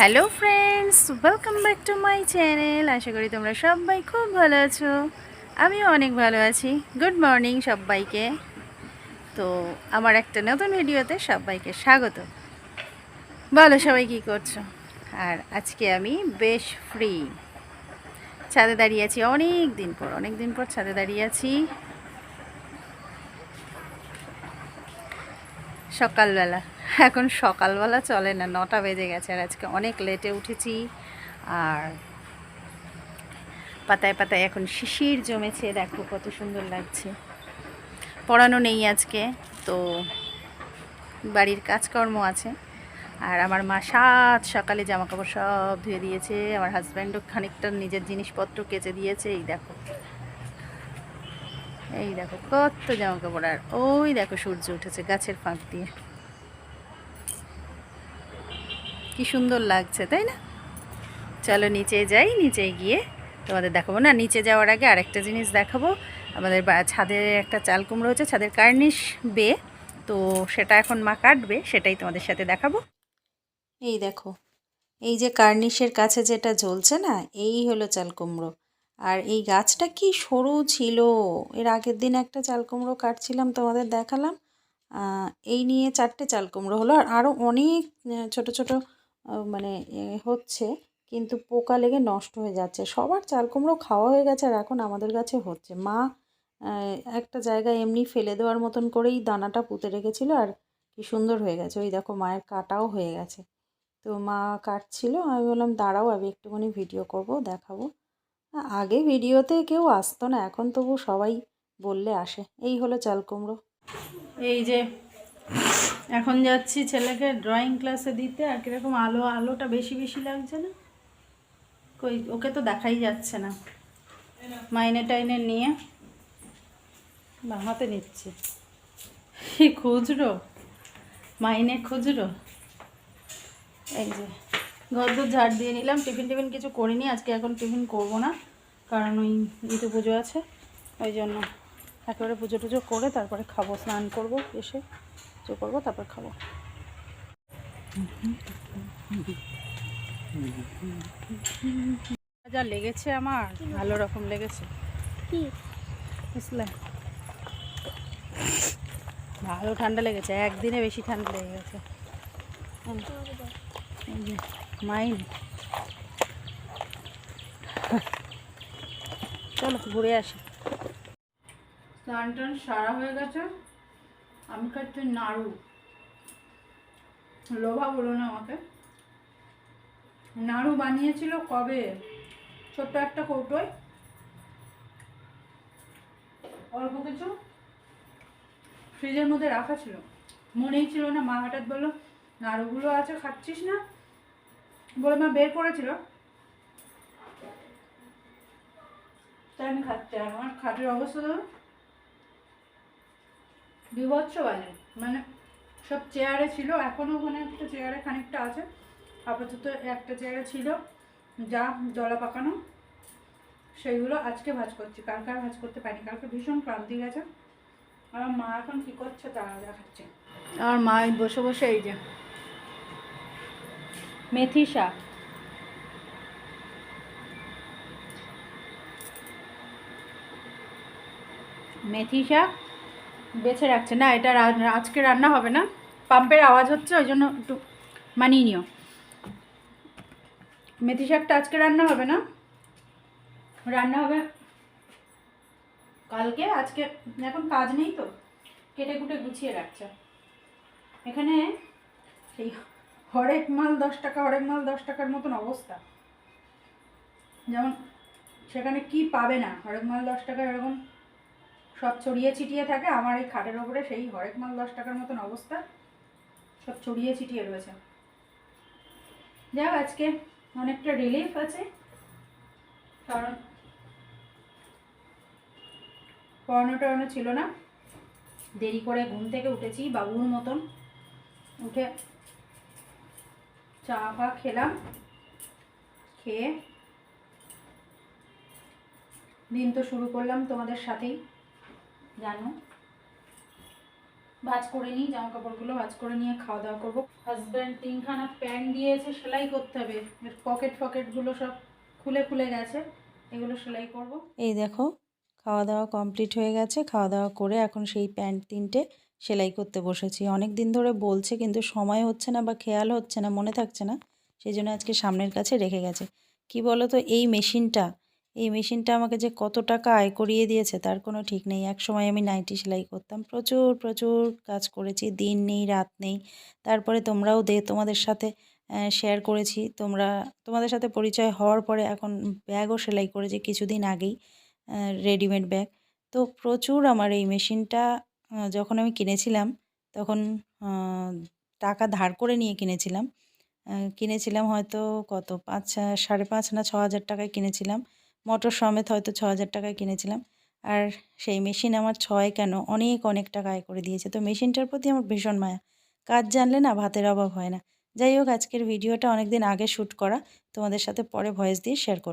Hello friends welcome back to my channel আশা করি তোমরা সবাই খুব ভালো আছো। আমিও অনেক ভালো আছি। গুড মর্নিং সবাইকে। তো আমার একটা নতুন ভিডিওতে সবাইকে স্বাগত। বলো সবাই কী করছ? আর আজকে আমি বেশ ফ্রি ছাদে দাঁড়িয়ে আছি অনেক দিন পর, অনেক দিন পর ছাদে দাঁড়িয়ে আছি। সকালবেলা। এখন সকালবেলা চলে না, নটা বেজে গেছে আর আজকে অনেক লেটে উঠেছি। আর পাতায় পাতায় এখন শিশির জমেছে, দেখো কত সুন্দর লাগছে। পড়ানো নেই আজকে, তো বাড়ির কাজকর্ম আছে। আর আমার মা সাত সকালে জামা কাপড় সব ধুয়ে দিয়েছে, আমার হাজব্যান্ডও খানিকটা নিজের জিনিসপত্র কেচে দিয়েছে, এই দেখো। এই দেখো কত জামা কাপড় আর ওই দেখো সূর্য উঠেছে গাছের ফাঁক দিয়ে। কি সুন্দর লাগছে, তাই না? চলো নিচে যাই, নিচে গিয়ে তোমাদের দেখাবো। না, নিচে যাওয়ার আগে আরেকটা জিনিস দেখাবো। আমাদের বা- ছাদে একটা চাল কুমড়ো হচ্ছে ছাদের কার্নিশ বে। তো সেটা এখন মা কাটবে, সেটাই তোমাদের সাথে দেখাবো। এই দেখো, এই যে কার্নিশের কাছে যেটা জ্বলছে না, এই হলো চাল কুমড়ো আর এই গাছটা কি সরু ছিল? এর আগের দিন একটা চাল কুমড়ো কাটছিলাম, তোমাদের দেখালাম। এই নিয়ে চারটে চাল কুমড়ো হলো। আর আরও অনেক ছোট ছোট মানে হচ্ছে, কিন্তু পোকা লেগে নষ্ট হয়ে যাচ্ছে। সবার চাল কুমড়ো খাওয়া হয়ে গেছে আর এখন আমাদের কাছে হচ্ছে। মা একটা জায়গায় এমনি ফেলে দেওয়ার মতন করেই দানাটা পুঁতে রেখেছিল আর কি সুন্দর হয়ে গেছে। ওই দেখো, মায়ের কাটাও হয়ে গেছে। তো মা কাটছিল, আমি বললাম, দাঁড়াও, আমি একটুখানি ভিডিও করব, দেখাবো। আগে ভিডিওতে কেউ আসতো না, এখন তবু সবাই বললে আসে। এই হলো চাল কুমড়ো। এই যে এখন যাচ্ছি ছেলেকে ড্রয়িং ক্লাসে দিতে, আর কীরকম আলো, আলোটা বেশি বেশি লাগছে না? কই, ওকে তো দেখাই যাচ্ছে না। মাইনে টাইনে নিয়ে হাতে নিচ্ছি। খুচরো? মাইনে খুচরো? এই যে, ঘরদোর ঝাড় দিয়ে নিলাম। টিফিন টিফিন কিছু করিনি, আজকে এখন টিফিন করব না, কারণ ওই ইতে পুজো আছে। ওই জন্য একেবারে পুজো টুজো করে তারপরে খাব, স্নান করব এসে। পুজো করব তারপর খাব। যা লেগেছে আমার ভালো রকম লেগেছে। বুঝলে? ভালো ঠান্ডা লেগেছে একদিনে বেশি ঠান্ডা লেগে গেছে। মাইন। চলো ঘুরে আসি। স্নান টান সারা হয়ে গেছে? আমি খাচ্ছি নাড়ু। লোভা বলো না আমাকে। নাড়ু বানিয়েছিল কবে? ছোট্ট একটা কৌটোয়। অল্প কিছু ফ্রিজের মধ্যে রাখা ছিল। মনেই ছিল না, মা হঠাৎ বলল, নাড়ুগুলো আছে, খাচ্ছিস না? বলে মা বের করেছিল। তাই আমি খাচ্ছি। আমার খাটের অবস্থা তো বিভৎস বাজে মানে সব চেয়ারে ছিল এখনও ওখানে একটা চেয়ারে খানিকটা আছে। আপাতত একটা চেয়ারে ছিল, যা দলা পাকানো। সেইগুলো আজকে ভাজ করছি। কালকে আর ভাজ করতে পারিনি। কালকে ভীষণ ক্লান্তি গেছে। আমার মা এখন কী করছে তা দেখাচ্ছে। আমার মা বসে বসে এই যে মেথি শাক। মেথি শাক? বেছে রাখছে। না, এটা আজকে রান্না হবে না। পাম্পের আওয়াজ হচ্ছে, ওই জন্য একটু মানিয়ে নিও। মেথি শাকটা আজকে রান্না হবে না? রান্না হবে কালকে, আজকে এখন কাজ নেই তো। কেটে কুটে গুছিয়ে রাখছে। এখানে সেই হরেক মাল দশ টাকা, হরেক মাল দশ টাকার মতন অবস্থা। যেমন সেখানে কি পাবে না? হরেক মাল দশ টাকা এরকম সব ছড়িয়ে ছিটিয়ে থাকে। আমার এই খাটের ওপরে সেই হরেক মাল দশ টাকার মতন অবস্থা। সব ছড়িয়ে ছিটিয়ে রয়েছে। যাক আজকে অনেকটা রিলিফ আছে। কারণ পড়ানো টড়ানো ছিল না। দেরি করে ঘুম থেকে উঠেছি, বাবুর মতন। উঠে চা ফা খেলাম, খেয়ে দিন তো শুরু করলাম তোমাদের সাথেই। জানো? ভাজ করে নিই জামা কাপড়গুলো ভাজ করে নিয়ে খাওয়া দাওয়া করব। হাজব্যান্ড তিনখানা প্যান্ট দিয়েছে, সেলাই করতে হবে। পকেট ফকেটগুলো সব খুলে খুলে গেছে, এগুলো সেলাই করব। এই দেখো, খাওয়া দাওয়া কমপ্লিট হয়ে গেছে। খাওয়া দাওয়া করে এখন সেই প্যান্ট তিনটে সেলাই করতে বসেছি। অনেক দিন ধরে বলছে, কিন্তু সময় হচ্ছে না বা খেয়াল হচ্ছে না, মনে থাকছে না। সেই জন্য আজকে সামনের কাছে রেখে গেছে। কি বলো তো এই মেশিনটা এই মেশিনটা আমাকে যে কত টাকা আয় করিয়ে দিয়েছে তার কোনো ঠিক নেই। এক সময় আমি নাইটি সেলাই করতাম। প্রচুর প্রচুর কাজ করেছি। দিন নেই, রাত নেই। তারপরে তোমরাও দে, তোমাদের সাথে শেয়ার করেছি। তোমরা, তোমাদের সাথে পরিচয় হওয়ার পরে এখন ব্যাগও সেলাই করেছি কিছুদিন আগেই রেডিমেড ব্যাগ তো প্রচুর আমার এই মেশিনটা যখন আমি কিনেছিলাম, তখন টাকা ধার করে নিয়ে কিনেছিলাম। কিনেছিলাম হয়তো কত? পাঁচ, সাড়ে পাঁচ না ছ হাজার টাকায় কিনেছিলাম। মোটর সমেত হয়তো ছ হাজার টাকায় কিনেছিলাম। আর সেই মেশিন আমার ছয় কেন? অনেক অনেক টাকা আয় করে দিয়েছে। তো মেশিনটার প্রতি আমার ভীষণ মায়া। কাজ জানলে না ভাতের অভাব হয় না। যাই হোক, আজকের ভিডিওটা অনেক দিন আগে শ্যুট করা। তোমাদের সাথে পরে ভয়েস দিয়ে শেয়ার করব।